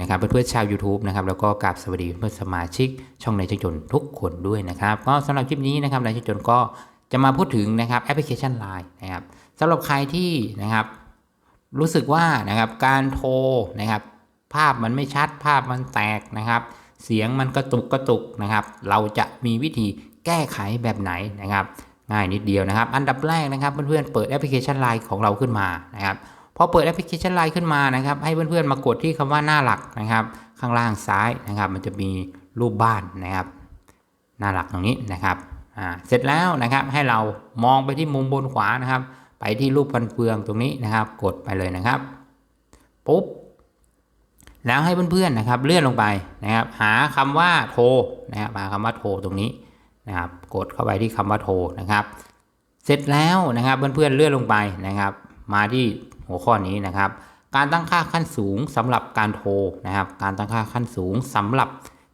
นะครับเพื่อนๆชาว YouTube นะครับแล้วก็กราบสวัสดีเพื่อนสมาชิก ช่องในช่างจนทุกคนด้วยนะครับก็สำหรับคลิปนี้นะครับในช่างจนก็จะมาพูดถึงนะครับแอปพลิเคชัน Line นะครับสำหรับใครที่นะครับรู้สึกว่านะครับการโทรนะครับภาพมันไม่ชัดภาพมันแตกนะครับ เสียงมันกระตุกกระตุกนะครับ เราจะมีวิธีแก้ไขแบบไหนนะครับ ง่ายนิดเดียวนะครับ อันดับแรกนะครับเพื่อนๆเปิดแอปพลิเคชัน Line ของเราขึ้นมานะครับ พอเปิดแอปพลิเคชันไลน์ขึ้นมานะครับ ให้เพื่อนๆมากดที่คำว่าหน้าหลักนะครับ ข้างล่างซ้ายนะครับ มันจะมีรูปบ้านนะครับ หน้าหลักตรงนี้นะครับเสร็จแล้วนะครับให้เรามองไปที่มุมบนขวานะครับ ไปที่รูปฟันเฟืองตรงนี้นะครับ กดไปเลยนะครับปุ๊บแล้วให้เพื่อนๆนะครับ เลื่อนลงไปนะครับ หาคำว่าโทรนะครับหาคำว่าโทรตรงนี้นะครับ กดเข้าไปที่คำว่าโทรนะครับ เสร็จแล้วนะครับเพื่อนๆเลื่อนลงไปนะครับ มาที่ หัวข้อนี้นะครับ การตั้งค่าขั้นสูงสำหรับการโทรนะครับ การตั้งค่าขั้นสูงสำหรับ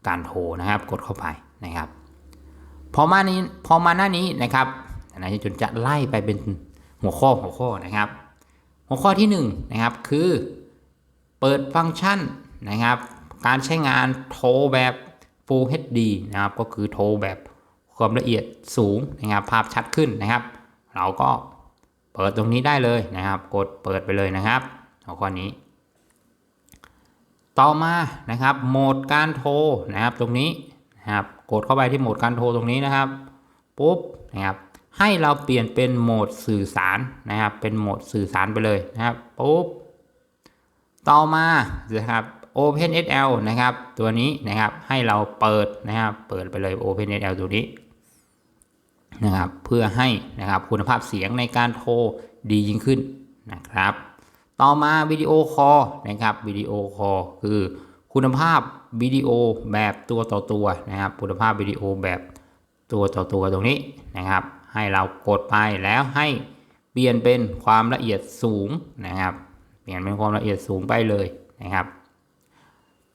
การโทรนะครับ กดเข้าไปนะครับพอมานี้พอมาหน้านี้นะครับนะจนจะไล่ไปเป็นหัวข้อหัวข้อนะครับ หัวข้อที่1นงนะครับคือ เปิดฟังก์ชันนะครับ การใช้งานโทรแบบ Full HD นะครับ ก็คือโทรแบบความละเอียดสูงนะครับ ภาพชัดขึ้นนะครับ เราก็ เปิดตรงนี้ได้เลยนะครับ กดเปิดไปเลยนะครับหัวข้อนี้ ต่อมานะครับ โหมดการโทรนะครับตรงนี้นะครับ กดเข้าไปที่โหมดการโทรตรงนี้นะครับปุ๊บนะครับ ให้เราเปลี่ยนเป็นโหมดสื่อสารนะครับ เป็นโหมดสื่อสารไปเลยนะครับปุ๊บต่อมานะครับ OpenSL นะครับ ตัวนี้นะครับให้เราเปิดนะครับ เปิดไปเลย OpenSL ตัวนี้ นะครับเพื่อให้นะครับคุณภาพเสียงในการโทรดียิ่งขึ้นนะครับ ต่อมาวิดีโอคอลนะครับวิดีโอคอลคือคุณภาพวิดีโอแบบตัวต่อตัวนะครับ คุณภาพวิดีโอแบบตัวต่อตัวตรงนี้นะครับ ให้เรากดไปแล้วให้เปลี่ยนเป็นความละเอียดสูงนะครับ เปลี่ยนเป็นความละเอียดสูงไปเลยนะครับ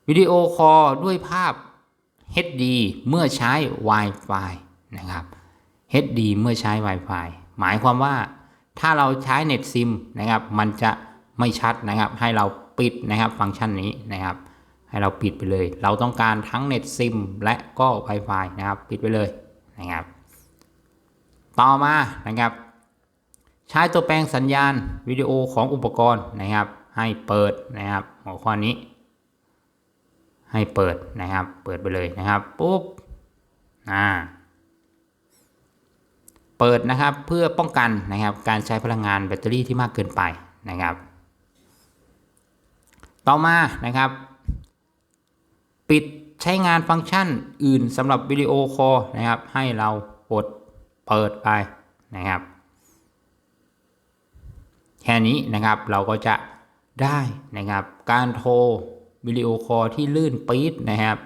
วิดีโอคอลด้วยภาพ HD เมื่อใช้ Wi-Fi นะครับ HD เมื่อใช้ Wi-Fi หมายความว่าถ้าเราใช้เน็ตซิมนะครับ มันจะไม่ชัดนะครับ ให้เราปิดนะครับฟังก์ชันนี้นะครับ ให้เราปิดไปเลย เราต้องการทั้งเน็ตซิมและก็ Wi-Fi นะครับ ปิดไปเลยนะครับ ต่อมานะครับ ใช้ตัวแปลงสัญญาณวิดีโอของอุปกรณ์นะครับ ให้เปิดนะครับหัวข้อนี้ ให้เปิดนะครับ เปิดไปเลยนะครับปุ๊บอ่า เปิดนะครับเพื่อป้องกันนะครับการใช้พลังงานแบตเตอรี่ที่มากเกินไปนะครับ ต่อมานะครับ ปิดใช้งานฟังก์ชันอื่นสำหรับวิดีโอคอลนะครับ ให้เรากดเปิดไปนะครับ แค่นี้นะครับเราก็จะได้นะครับ การโทรวิดีโอคอลที่ลื่นปี๊ดนะครับ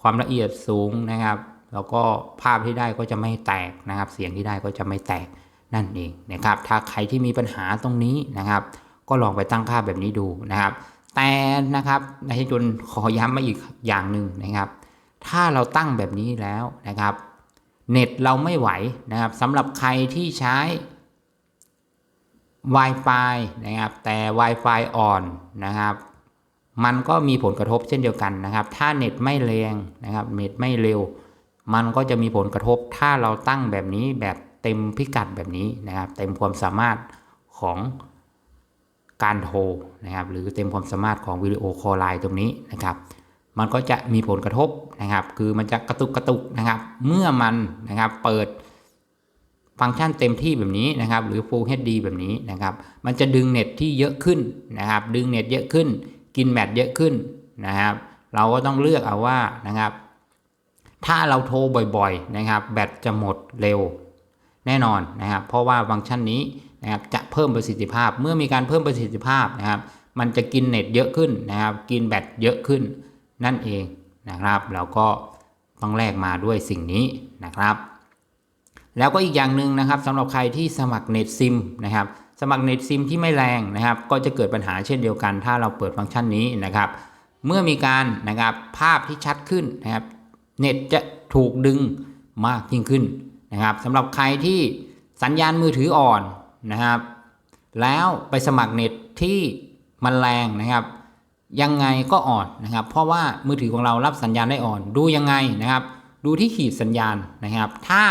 ความละเอียดสูงนะครับ แล้วก็ภาพที่ได้ก็จะไม่แตกนะครับ เสียงที่ได้ก็จะไม่แตกนั่นเองนะครับ ถ้าใครที่มีปัญหาตรงนี้นะครับ ก็ลองไปตั้งค่าแบบนี้ดูนะครับ แต่นะครับนที่จนขอย้ำมาอีกอย่างหนึ่งนะครับ ถ้าเราตั้งแบบนี้แล้วนะครับ เน็ตเราไม่ไหวนะครับสำหรับใครที่ใช้ Wi-Fi นะครับ แต่ Wi-Fi อ่อนนะครับ มันก็มีผลกระทบเช่นเดียวกันนะครับ ถ้าเน็ตไม่แรงนะครับ เน็ตไม่เร็ว มันก็จะมีผลกระทบถ้าเราตั้งแบบนี้แบบเต็มพิกัดแบบนี้นะครับ เต็มความสามารถของการโทรนะครับ หรือเต็มความสามารถของวิดีโอคอลไลน์ตรงนี้นะครับ มันก็จะมีผลกระทบนะครับ คือมันจะกระตุกกระตุกนะครับ เมื่อมันนะครับเปิดฟังก์ชันเต็มที่แบบนี้นะครับ หรือ Full HD แบบนี้นะครับ มันจะดึงเน็ตที่เยอะขึ้นนะครับ ดึงเน็ตเยอะขึ้น กินแบตเยอะขึ้นนะครับ เราก็ต้องเลือกเอาว่านะครับ ถ้าเราโทรบ่อยๆนะครับ แบตจะหมดเร็วแน่นอนนะครับ เพราะว่าฟังก์ชันนี้นะครับจะเพิ่มประสิทธิภาพ เมื่อมีการเพิ่มประสิทธิภาพนะครับ มันจะกินเน็ตเยอะขึ้นนะครับ กินแบตเยอะขึ้นนั่นเองนะครับเราก็ต้องแลกมาด้วยสิ่งนี้นะครับ แล้วก็อีกอย่างหนึ่งนะครับสำหรับใครที่สมัครเน็ตซิมนะครับ สมัครเน็ตซิมที่ไม่แรงนะครับ ก็จะเกิดปัญหาเช่นเดียวกัน ถ้าเราเปิดฟังก์ชันนี้นะครับ เมื่อมีการนะครับภาพที่ชัดขึ้นนะครับ เน็ตจะถูกดึงมากยิ่งขึ้นนะครับสำหรับใครที่สัญญาณมือถืออ่อนนะครับ แล้วไปสมัครเน็ตที่มันแรงนะครับ ยังไงก็อ่อนนะครับ เพราะว่ามือถือของเรารับสัญญาณได้อ่อน ดูยังไงนะครับ ดูที่ขีดสัญญาณนะครับ ถ้า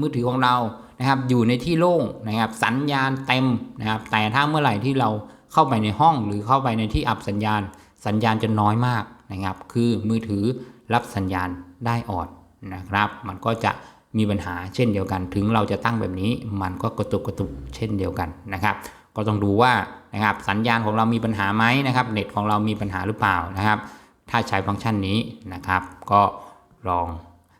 มือถือของเรานะครับอยู่ในที่โล่งนะครับ สัญญาณเต็มนะครับ แต่ถ้าเมื่อไหร่ที่เราเข้าไปในห้องหรือเข้าไปในที่อับสัญญาณ สัญญาณจะน้อยมากนะครับ คือมือถือรับสัญญาณ ได้อ่อนนะครับ มันก็จะมีปัญหาเช่นเดียวกัน ถึงเราจะตั้งแบบนี้ มันก็กระตุกกระตุกเช่นเดียวกันนะครับ ก็ต้องดูว่านะครับสัญญาณของเรามีปัญหาไหมนะครับ เน็ตของเรามีปัญหาหรือเปล่านะครับ ถ้าใช้ฟังก์ชันนี้นะครับ ก็ลอง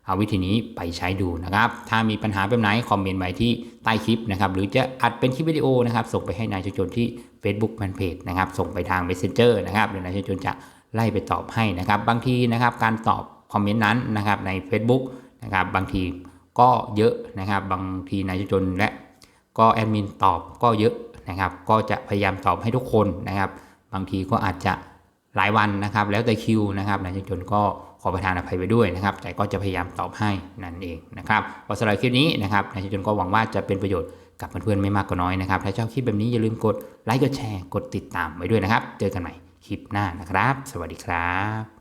เอาวิธีนี้ไปใช้ดูนะครับ ถ้ามีปัญหาแบบไหนคอมเมนต์ไว้ที่ใต้คลิปนะครับ หรือจะอัดเป็นคลิปวิดีโอนะครับ ส่งไปให้นายชจนที่ Facebook Fanpage นะครับ ส่งไปทาง Messenger นะครับเดี๋ยวนายชจนจะไล่ไปตอบให้นะครับ บางทีนะครับ การตอบ คอมเมนต์นั้นนะครับใน Facebook นะครับบางทีก็เยอะนะครับ บางทีนายชจนและก็แอดมินตอบก็เยอะนะครับ ก็จะพยายามตอบให้ทุกคนนะครับ บางทีก็อาจจะหลายวันนะครับ แล้วแต่คิวนะครับนายจนก็ขอประทานอภัยไปด้วยนะครับ แต่ก็จะพยายามตอบให้นั่นเองนะครับพอสำหรับคลิปนี้นะครับนายจนก็หวังว่าจะเป็นประโยชน์กับเพื่อนๆไม่มากก็น้อยนะครับ ถ้าชอบคลิปแบบนี้อย่าลืมกดไลค์กดแชร์กดติดตามไว้ด้วยนะครับ เจอกันใหม่คลิปหน้านะครับ สวัสดีครับ